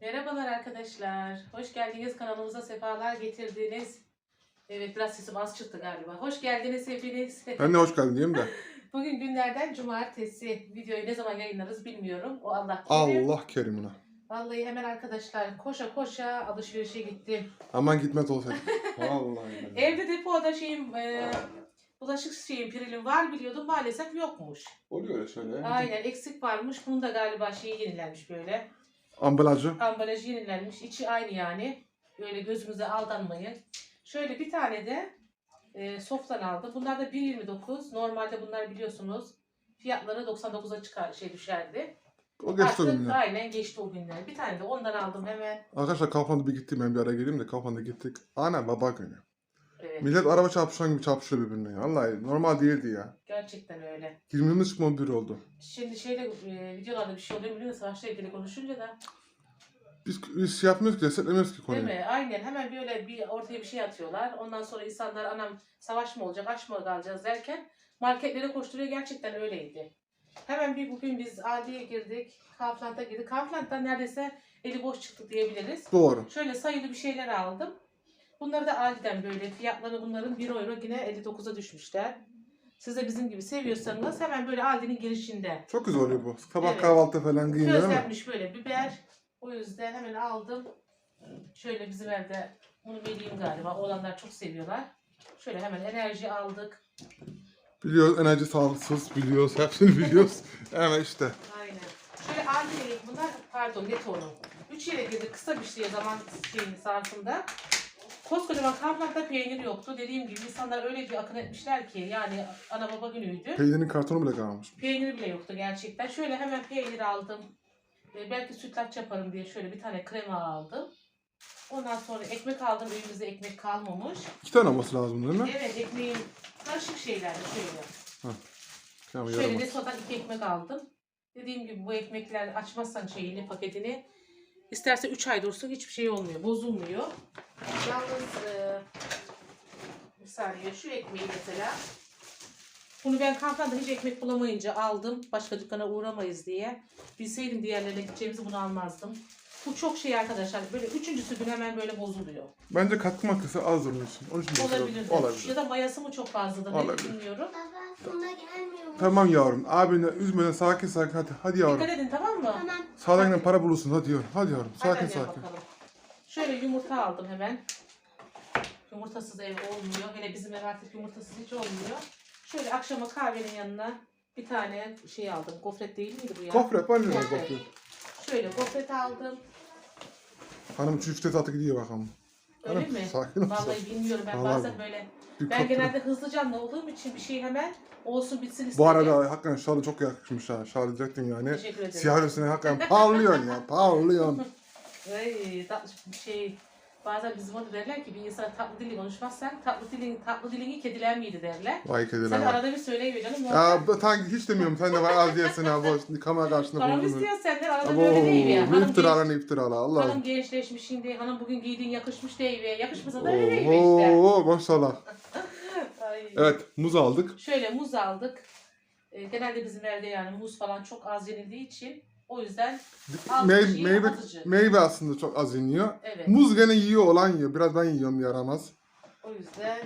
Merhabalar arkadaşlar. Hoş geldiniz kanalımıza sefalar getirdiniz. Evet biraz sesim az çıktı galiba. Hoş geldiniz hepiniz. Ben de hoş geldin diyeyim de. Bugün günlerden cumartesi. Videoyu ne zaman yayınlarız bilmiyorum. O Allah kerim. Allah kerimine. Vallahi hemen arkadaşlar koşa koşa alışverişe gittim. Aman gitmez olsaydı. Vallahi. Evde depoda şeyim e, bulaşık şeyim pirilim var biliyordum maalesef yokmuş. Oluyor öyle şöyle. Aynen eksik varmış. Bunun da galiba şeyi yenilenmiş böyle. Ambalajı. ambalajı yenilenmiş. içi aynı yani. Böyle gözümüze aldanmayın. Şöyle bir tane de e, softan aldım. Bunlar da 1.29. Normalde bunlar biliyorsunuz fiyatları 99'a çıkar şey düşerdi. O geçti o Artık günler. aynen geçti o günler. Bir tane de ondan aldım hemen. Arkadaşlar Kaufland'a bir gittim ben bir ara geleyim de Kaufland'a gittik. Ana baba günü. Evet. Millet araba çarpışan gibi çarpışıyor birbirine ya. Vallahi normal değildi ya. Gerçekten öyle. 20 çıkma bir oldu. Şimdi şeyde e, videolarda bir şey oluyor biliyor musun? Savaşla ilgili konuşunca da. Biz, biz şey yapmıyoruz ki desteklemiyoruz ki Değil konuyu. mi? Aynen. Hemen böyle bir ortaya bir şey atıyorlar. Ondan sonra insanlar anam savaş mı olacak, aç mı kalacağız derken marketlere koşturuyor. Gerçekten öyleydi. Hemen bir bugün biz Aldi'ye girdik. Kaufland'a girdik. Kaufland'dan neredeyse eli boş çıktık diyebiliriz. Doğru. Şöyle sayılı bir şeyler aldım. Bunları da Aldi'den böyle fiyatları bunların 1 euro yine 59'a düşmüşler. Siz de bizim gibi seviyorsanız hemen böyle Aldi'nin girişinde. Çok güzel oluyor bu. Sabah Evet. kahvaltı falan giyin değil mi? Közlenmiş böyle biber. O yüzden hemen aldım. Şöyle bizim evde bunu vereyim galiba. Oğlanlar çok seviyorlar. Şöyle hemen enerji aldık. Biliyoruz enerji sağlıksız biliyoruz. Hepsini biliyoruz. Hemen işte. Aynen. Şöyle Aldi'ye bunlar pardon Neto'nun. Üç yere girdik kısa bir şey zaman şeyini sarfında. Koskocaman Kampak'ta peynir yoktu. Dediğim gibi insanlar öyle bir akın etmişler ki yani ana baba günüydü. Peynirin kartonu bile kalmamış. Peynir bile yoktu gerçekten. Şöyle hemen peynir aldım. Ee, belki sütlaç yaparım diye şöyle bir tane krema aldım. Ondan sonra ekmek aldım. Evimizde ekmek kalmamış. İki tane olması lazım değil mi? Evet ekmeğin karışık şeyler şöyle. Tamam, Şöyle yaramaz. de sodan iki ekmek aldım. Dediğim gibi bu ekmekler açmazsan şeyini paketini isterse 3 ay dursun hiçbir şey olmuyor. Bozulmuyor. Yalnız e, bir saniye şu ekmeği mesela bunu ben kampanda hiç ekmek bulamayınca aldım. Başka dükkana uğramayız diye. Bilseydim diğerlerine gideceğimizi bunu almazdım. Bu çok şey arkadaşlar. Böyle üçüncüsü gün hemen böyle bozuluyor. Bence katkı maddesi az onun için. Onun için Olabilir. de. Olabilir. Ya da mayası mı çok fazladır ne Olabilir. bilmiyorum. Baba buna gelmiyor mu? Tamam yavrum. Abine üzmeden sakin sakin hadi. Hadi yavrum. Dikkat edin tamam mı? Tamam. Sağdan giden para bulursun. Hadi yavrum. Hadi yavrum. Sakin Hemen sakin. bakalım. Şöyle yumurta aldım hemen. Yumurtasız ev olmuyor. Hele bizim ev artık yumurtasız hiç olmuyor. Şöyle akşama kahvenin yanına bir tane şey aldım. Gofret değil miydi bu ya? Gofret mı? Gofret. Gofret. Şöyle gofret aldım. Hanım üç tatlı gidiyor bakalım. Öyle Hanım, mi? Sakin ol. Vallahi bilmiyorum ben Vallahi bazen böyle. Bir Ben genelde hızlı canlı olduğum için bir şey hemen olsun bitsin. Bu arada hakikaten şalı çok yakışmış ha. Şal diyecektim yani. Teşekkür ederim. Siyah üstüne hakikaten parlıyorsun ya. Parlıyorsun. Ay, tatlı bir şey. Bazen bizim orada derler ki bir insan tatlı dili konuşmazsan tatlı dilin tatlı dilini kediler miydi derler. Vay kediler Sen var. arada bir söyleyiver canım. Ya bu hiç demiyorum. Sen de var az diyesin ha. Bu şimdi kamera karşısında Param bulundun. istiyorsan senden arada Abo, böyle değil ya. ne Hanım, iftiralar genç, ne iftiralar. hanım gençleşmiş şimdi. Hanım bugün giydiğin yakışmış değil ve yakışmasa da öyle değil işte. Oo maşallah. Ay. Evet muz aldık. Şöyle muz aldık. Ee, genelde bizim evde yani muz falan çok az yenildiği için o yüzden şeyi meyve, atıcı. meyve aslında çok az yeniyor. Evet. Muz gene yiyor olan yiyor. Biraz ben yiyorum yaramaz. O yüzden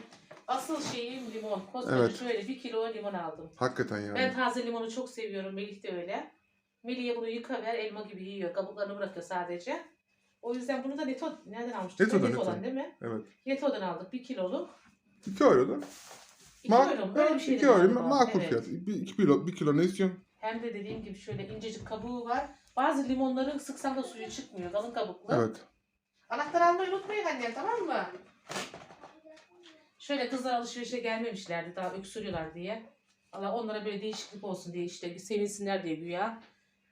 asıl şeyim limon. Koskoca Evet. şöyle bir kilo limon aldım. Hakikaten yani. Ben taze limonu çok seviyorum. Melih de öyle. Melih'e bunu yıka ver elma gibi yiyor. Kabuklarını bırakıyor sadece. O yüzden bunu da Neto, nereden almıştık? Neto'dan, Neto'dan Neto. değil mi? Evet. Neto'dan aldık. Bir kiloluk. 2 euro da. İki Ma- euro mu? Öyle bir şey 2 euro galiba. makul fiyat. 2 kilo, bir kilo ne istiyorsun? Hem de dediğim gibi şöyle incecik kabuğu var. Bazı limonların sıksan da suyu çıkmıyor. Kalın kabuklu. Evet. Anahtar almayı unutmayın annem tamam mı? Şöyle kızlar alışverişe gelmemişlerdi daha öksürüyorlar diye. Allah onlara böyle değişiklik olsun diye işte sevinsinler diye güya.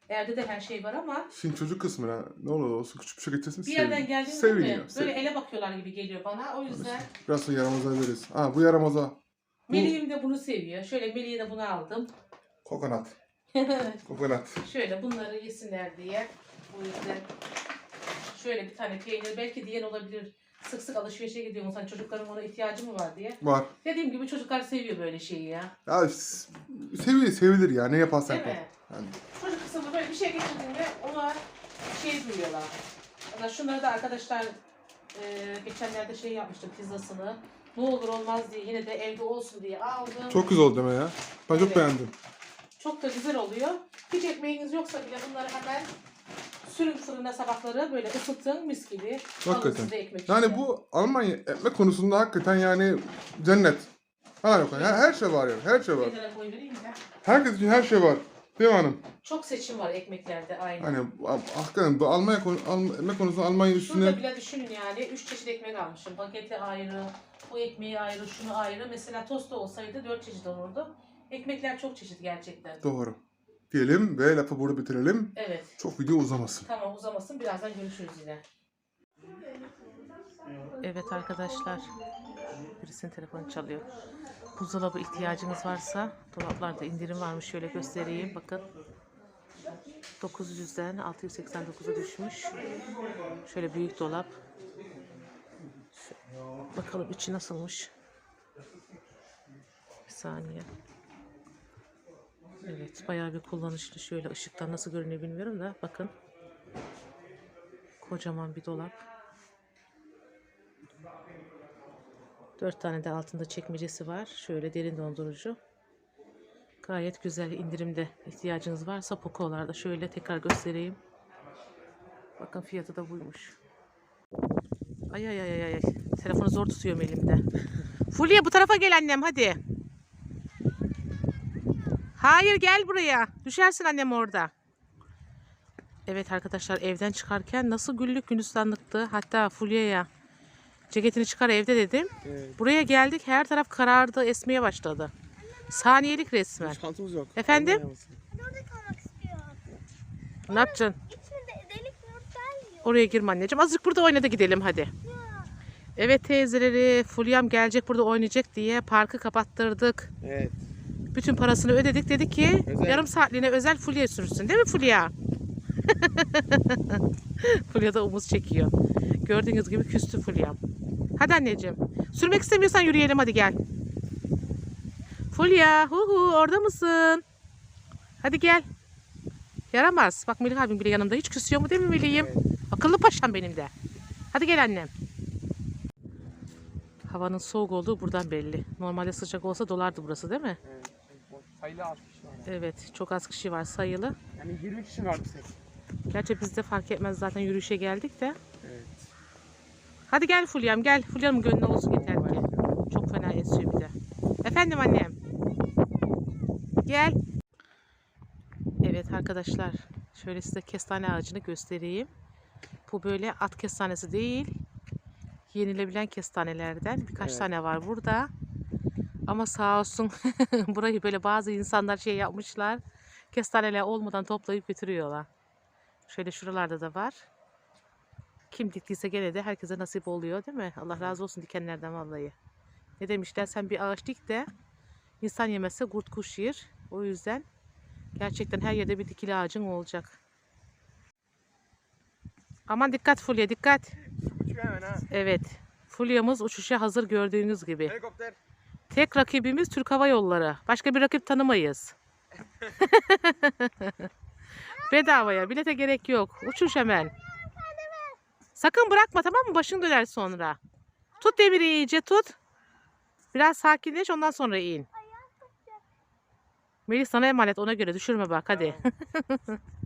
Evde de her şey var ama Şimdi çocuk kısmına ne olur olsun küçük bir şey getirsin. bir yerden geldiğinde mi Seviniyor. böyle Böyle ele bakıyorlar gibi geliyor bana. O yüzden Biraz sonra yaramaza veririz. Ha bu yaramaza. Melih'im de bunu seviyor. Şöyle Melih'e de bunu aldım. kokonat. Kokonat. Şöyle bunları yesinler diye. O yüzden şöyle bir tane peynir belki diyen olabilir. Sık sık alışverişe gidiyorum. Sen çocukların ona ihtiyacı mı var diye. Var. Dediğim gibi çocuklar seviyor böyle şeyi ya. Ya sevilir, sevilir ya. Ne yaparsan Değil yap. mi? Yani Çocuk kısmında böyle bir şey getirdiğinde ona şey duyuyorlar. Mesela şunları da arkadaşlar e, geçenlerde şey yapmıştım pizzasını. Ne olur olmaz diye yine de evde olsun diye aldım. Çok güzel oldu deme ya. Ben çok Evet. beğendim. Çok da güzel oluyor. Hiç ekmeğiniz yoksa bile bunları hemen sürün fırına sabahları böyle ısıtın mis gibi. Alın Hakikaten. ekmek Yani işte. bu Almanya ekmek konusunda hakikaten yani cennet. Ha yok. ya, Her şey var ya. Her şey var. Herkes için her şey var. Değil mi hanım? Çok seçim var ekmeklerde aynı. Hani hakikaten bu Almanya konu, Alm- ekmek konusunda Almanya üstüne bile düşünün yani. Üç çeşit ekmek almışım. Paketi ayrı, bu ekmeği ayrı, şunu ayrı. Mesela tost da olsaydı dört çeşit olurdu. Ekmekler çok çeşit gerçekten. doğru. Diyelim ve lafı burada bitirelim. Evet. Çok video uzamasın. Tamam uzamasın. Birazdan görüşürüz yine. Evet arkadaşlar. Birisinin telefonu çalıyor. Buzdolabı ihtiyacınız varsa dolaplarda indirim varmış. Şöyle göstereyim. Bakın. 900'den 689'a düşmüş. Şöyle büyük dolap. Bakalım içi nasılmış. Bir saniye. Evet bayağı bir kullanışlı. Şöyle ışıktan nasıl görünüyor bilmiyorum da bakın. Kocaman bir dolap. Dört tane de altında çekmecesi var. Şöyle derin dondurucu. Gayet güzel indirimde ihtiyacınız varsa Poco'larda şöyle tekrar göstereyim. Bakın fiyatı da buymuş. Ay ay ay ay. Telefonu zor tutuyorum elimde. Fulya bu tarafa gel annem hadi. Hayır gel buraya. Düşersin annem orada. Evet arkadaşlar evden çıkarken nasıl güllük gülistanlıktı. Hatta Fulya'ya ceketini çıkar evde dedim. Evet. Buraya geldik her taraf karardı esmeye başladı. Saniyelik resmen. Şansımız yok. Efendim? Anlayamazsın. Orada kalmak istiyorum. Ne yapacaksın? İçinde delik yok gelmiyor. Oraya girme anneciğim. Azıcık burada oyna da gidelim hadi. Evet teyzeleri Fulya'm gelecek burada oynayacak diye parkı kapattırdık. Evet. Bütün parasını ödedik. Dedi ki Özel. yarım saatliğine özel Fulya sürsün. Değil mi Fulya? Fulya da omuz çekiyor. Gördüğünüz gibi küstü Fulya'm. Hadi anneciğim. Sürmek istemiyorsan yürüyelim hadi gel. Fulya hu hu orada mısın? Hadi gel. Yaramaz. Bak Melih abim bile yanımda. Hiç küsüyor mu değil mi Melih'im? Evet. Akıllı paşam benim de. Hadi gel annem. Havanın soğuk olduğu buradan belli. Normalde sıcak olsa dolardı burası değil mi? evet. Sayılı az kişi var. Evet, çok az kişi var sayılı. Yani 20 kişi var bir tek. Gerçi bizde fark etmez zaten yürüyüşe geldik de. Evet. Hadi gel Fulya'm gel. Fulya'nın gönlü olsun yeter ki. Çok fena esiyor bir de. Efendim annem. Gel. Evet arkadaşlar. Şöyle size kestane ağacını göstereyim. Bu böyle at kestanesi değil. Yenilebilen kestanelerden. Birkaç Evet. tane var burada. Ama sağ olsun burayı böyle bazı insanlar şey yapmışlar. Kestaneler olmadan toplayıp götürüyorlar. Şöyle şuralarda da var. Kim diktiyse gene de herkese nasip oluyor değil mi? Allah razı olsun dikenlerden vallahi. Ne demişler sen bir ağaç dik de insan yemezse kurt kuş yer. O yüzden gerçekten her yerde bir dikili ağacın olacak. Aman dikkat Fulya dikkat. Uçuyor hemen ha. Evet. Fulya'mız uçuşa hazır gördüğünüz gibi. Helikopter. Tek rakibimiz Türk Hava Yolları. Başka bir rakip tanımayız. Bedavaya bilete gerek yok. Uçuş hemen. Sakın bırakma tamam mı? Başın döner sonra. Tut demiri iyice tut. Biraz sakinleş ondan sonra in. Melih sana emanet ona göre düşürme bak hadi.